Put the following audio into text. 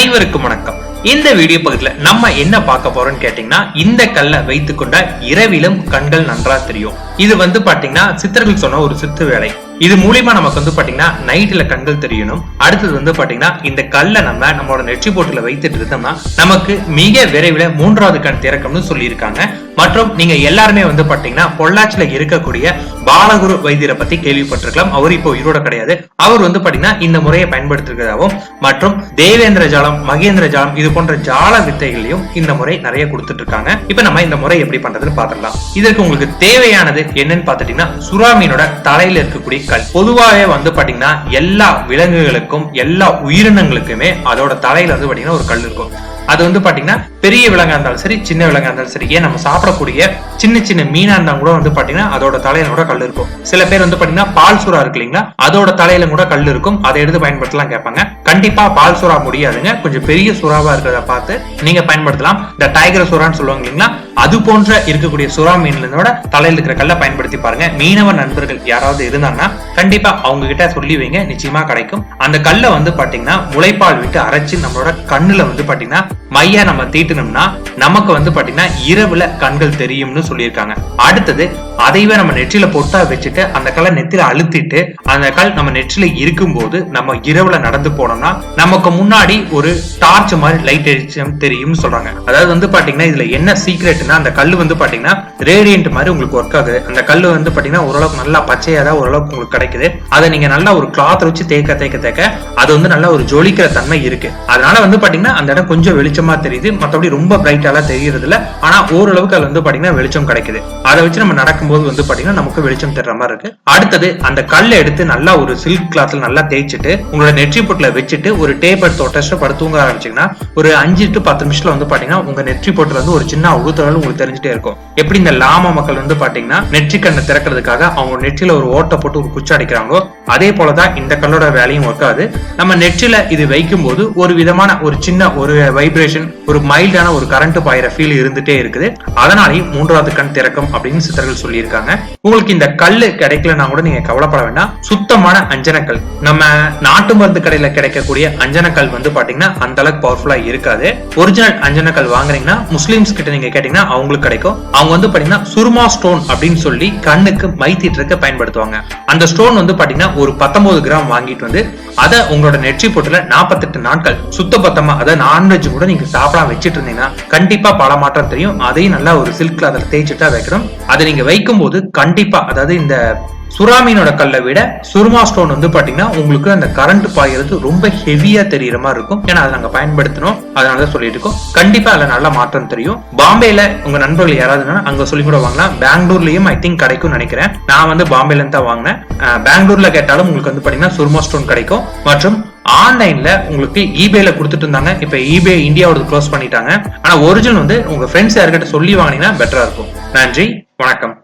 அனைவருக்கும் வணக்கம். இந்த வீடியோ பகுதியில் நம்ம என்ன பார்க்க போறோம்னு கேட்டீங்கன்னா இந்த கல்லை வைத்துக்கொண்ட இரவிலும் கண்கள் நன்றா தெரியும். இது வந்து பாத்தீங்கன்னா சித்தர்கள் சொன்ன ஒரு சித்து வேலை. இது மூலியமா நமக்கு வந்து பாத்தீங்கன்னா நைட்ல கண்கள் தெரியணும். அடுத்தது வந்து பாத்தீங்கன்னா இந்த கல்லை நம்ம நம்மளோட நெற்றி போட்டுல வைத்துட்டு இருந்தோம்னா நமக்கு மிக விரைவில் மூன்றாவது கண் திறக்கணும்னு சொல்லியிருக்காங்க. மற்றும் நீங்க எல்லாருமே வந்து பாத்தீங்கன்னா பொள்ளாச்சியில இருக்கக்கூடிய பாலகுரு வைத்தியரை பத்தி கேள்விப்பட்டிருக்கலாம். அவர் இப்போ உயிரோட கிடையாது. அவர் வந்து பாத்தீங்கன்னா இந்த முறையை பயன்படுத்திருக்கிறதாகவும் மற்றும் தேவேந்திர ஜாலம் மகேந்திர ஜாலம் இது போன்ற ஜால வித்தைகளையும் இந்த முறை நிறைய கொடுத்துட்டு இருக்காங்க இப்ப நம்ம இந்த முறை எப்படி பண்றதுன்னு பாத்திரலாம் இதற்கு உங்களுக்கு தேவையானது என்னன்னு பாத்துட்டீங்கன்னா சுறாமீனோட தலையில இருக்கக்கூடிய கல். பொதுவாகவே வந்து பாத்தீங்கன்னா எல்லா விலங்குகளுக்கும் எல்லா உயிரினங்களுக்குமே அதோட தலையில வந்து பாத்தீங்கன்னா ஒரு கல் இருக்கும். அது வந்து பாத்தீங்கன்னா பெரிய விலங்கா இருந்தாலும் சரி சின்ன விலங்கா இருந்தாலும் சரி ஏன் நம்ம சாப்பிடக்கூடிய சின்ன சின்ன மீனா இருந்தா கூட வந்து பாத்தீங்கன்னா அதோட தலையில கூட கல் இருக்கும். சில பேர் வந்து பாத்தீங்கன்னா பால் சுறா இருக்கு இல்லைங்களா அதோட தலையில கூட கல் இருக்கும். அதை எடுத்து பயன்படுத்தலாம் கேட்பாங்க. கண்டிப்பா பால் சுறா முடியாதுங்க. கொஞ்சம் பெரிய சுறாவா இருக்கிறத பார்த்து நீங்க பயன்படுத்தலாம். இந்த டைகர் சுறான்னு சொல்லுவாங்க இல்லைங்களா அது போன்ற இருக்கக்கூடிய சுறா மீன்களோட தலையில் இருக்கிற கல்லை பயன்படுத்தி பாருங்க. மீனவ நண்பர்கள் யாராவது இருந்தாங்கன்னா கண்டிப்பா அவங்க கிட்ட சொல்லி வைங்க. நிச்சயமா கிடைக்கும். அந்த கல்லை வந்து பாத்தீங்கன்னா முளைப்பால் விட்டு அரைச்சு நம்மளோட கண்ணுல வந்து பாத்தீங்கன்னா மையா நம்ம தீட்டணும்னா நமக்கு வந்து பாத்தீங்கன்னா இரவுல கண்கள் தெரியும்னு சொல்லியிருக்காங்க. அடுத்தது அதைவே நம்ம நெற்றில பொட்டா வச்சுட்டு அந்த கல்லை நெத்தில அழுத்திட்டு அந்த கல் நம்ம நெற்றில இருக்கும்போது நம்ம இரவுல நடந்து போனோம்னா நமக்கு முன்னாடி ஒரு டார்ச் மாதிரி லைட் எரிச்சம் தெரியும்னு சொல்றாங்க. அதாவது வந்து பாத்தீங்கன்னா இதுல என்ன சீக்ரெட் சீக்ரெட்னா அந்த கல் வந்து பாத்தீங்கன்னா ரேடியன்ட் மாதிரி உங்களுக்கு ஒர்க் ஆகுது. அந்த கல் வந்து பாத்தீங்கன்னா ஓரளவுக்கு நல்லா பச்சையா தான் ஓரளவுக்கு உங்களுக்கு கிடைக்குது. அதை நீங்க நல்லா ஒரு கிளாத் வச்சு தேக்க தேக்க தேக்க அது வந்து நல்லா ஒரு ஜொலிக்கிற தன்மை இருக்கு. அதனால வந்து பாத்தீங்கன்னா அந்த இடம் கொஞ்சம் வெளிச்சமா தெரியுது. மத்தபடி ரொம்ப பிரைட்டாலாம் தெரியறது இல்ல ஆனா ஓரளவுக்கு அது வந்து பாத்தீங்கன்னா வெளிச்சம் கிடைக்குது. அதை வச்சு நம்ம நடக்கும்போது வந்து பாத்தீங்கன்னா நமக்கு வெளிச்சம் தெரியற மாதிரி இருக்கு. அடுத்தது அந்த கல்லை எடுத்து நல்லா ஒரு சில்க் கிளாத்ல நல்லா தேய்ச்சிட்டு உங்களோட நெற்றி பொட்டுல வச்சுட்டு ஒரு டேப் எடுத்து ஒட்டச்சு படுத்து தூங்க ஆரம்பிச்சீங்கன்னா ஒரு அஞ்சு டு பத்து நிமிஷத்துல வந்து பாத்தீங்கன்னா உங்க நெற்றி பொட்டுல வந்து ஒரு சின்ன உழுத்தல் உங்களுக்கு தெரிஞ்சுட்டே இருக்கும். எப்படி இந்த லாம மக்கள் வந்து பாத்தீங்கன்னா நெற்றி கண்ணை திறக்கிறதுக்காக அவங்க நெற்றியில ஒரு ஓட்டை போட்டு ஒரு குச்சி அடிக்கிறாங்களோ அதே போலதான் இந்த கல்லோட வேலையும் ஒர்க் ஆகுது. நம்ம நெற்றில இது வைக்கும் போது ஒரு விதமான ஒரு சின்ன ஒரு வைப்ரேஷன் ஒரு மைல்டான ஒரு கரண்ட் பாயிற ஃபீல் இருந்துட்டே இருக்குது. அதனாலேயும் மூன்றாவது கண் திறக்கும் அப்படின்னு சித்தர்கள் சொல்லியிருக்காங்க. உங்களுக்கு இந்த கல் கிடைக்கலன்னா கூட நீங்க கவலைப்பட வேண்டாம். சுத்தமான அஞ்சனக்கல். நம்ம நாட்டு மருந்து கடையில கிடைக்கக்கூடிய அஞ்சனக்கல் வந்து பாத்தீங்கன்னா அந்த அளவுக்கு பவர்ஃபுல்லா இருக்காது. ஒரிஜினல் அஞ்சனக்கல் வாங்குறீங்கன்னா முஸ்லிம்ஸ் கிட்ட நீங்க கேட்டீங்கன்னா அவங்களுக்கு கிடைக்கும். அவங்க வந்து பாத்தீங்கன்னா சுருமா ஸ்டோன் அப்படின்னு சொல்லி கண்ணுக்கு மை தீட்டுறதுக்கு பயன்படுத்துவாங்க. அந்த ஸ்டோன் வந்து பாத்தீங்கன்னா ஒரு பத்தொன்பது கிராம் வாங்கிட்டு வந்து அதை உங்களோட நெற்றி போட்டுல நாற்பத்தெட்டு நாட்கள் சுத்த பத்தமா அதாவது நான்வெஜ் கூட நீங்க சாப்பிடாம வச்சிட்டு இருந்தீங்கன்னா கண்டிப்பா பல மாற்றம் தெரியும். அதையும் நல்லா ஒரு சில்க்ல அதில் தேய்ச்சிட்டா வைக்கணும். அதை நீங்க வைக்கும் போது கண்டிப்பா அதாவது இந்த சுறாமீனோட கல்லை விட சுருமா ஸ்டோன் வந்து பாத்தீங்கன்னா உங்களுக்கு அந்த கரண்ட் பாயிறது ரொம்ப ஹெவியா தெரியற மாதிரி இருக்கும். ஏன்னா அதை நாங்க பயன்படுத்தணும் அதனாலதான் சொல்லிட்டு இருக்கோம். கண்டிப்பா அதுல நல்ல மாற்றம் தெரியும். பாம்பேல உங்க நண்பர்கள் யாராவது அங்க சொல்லி கூட வாங்கலாம். பெங்களூர்லயும் ஐ திங்க் கிடைக்கும் நினைக்கிறேன். நான் வந்து பாம்பேல இருந்து தான் வாங்கினேன். பெங்களூர்ல கேட்டாலும் உங்களுக்கு வந்து பாத்தீங்கன்னா சுருமா ஸ்டோன் கிடைக்கும். மற்றும் ஆன்லைன்ல உங்களுக்கு இபேல கொடுத்துட்டு இருந்தாங்க. இப்ப ஈபே இந்தியாவோட க்ளோஸ் பண்ணிட்டாங்க. ஆனா ஒரிஜினல் வந்து உங்க ஃப்ரெண்ட்ஸ் யார்கிட்ட சொல்லி வாங்கினீங்கன்னா பெட்டரா இருக்கும். நன்றி. வணக்கம்.